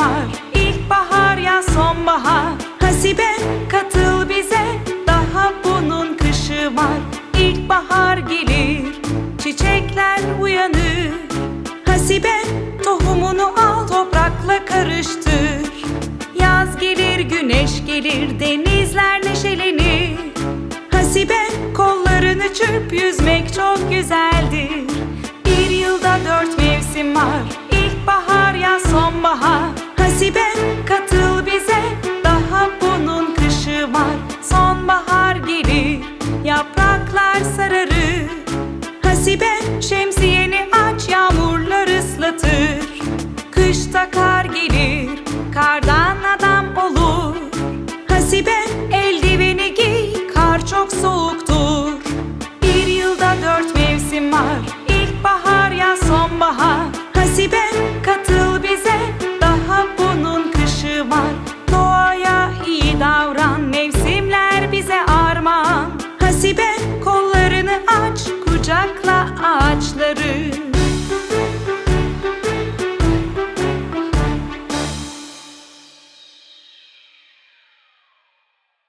var. İlkbahar ya sonbahar. Hasibe katıl bize. Daha bunun kışı var. İlkbahar gelir Çiçekler uyanır. Hasibe tohumunu al Toprakla karıştır. Yaz gelir güneş gelir Denizler neşelenir. Hasibe kollarını çırp Yüzmek çok güzel. Hasibe katıl bize. Daha bunun kışı var. Sonbahar gelir yapraklar sararır Hasibe şemsiyeni aç yağmurlar ıslatır. Kışta kar gelir kardan adam olur. Hasibe eldiveni giy kar çok soğuktur. Bir yılda dört mevsim var. İlkbahar yaz sonbahar. Hasibe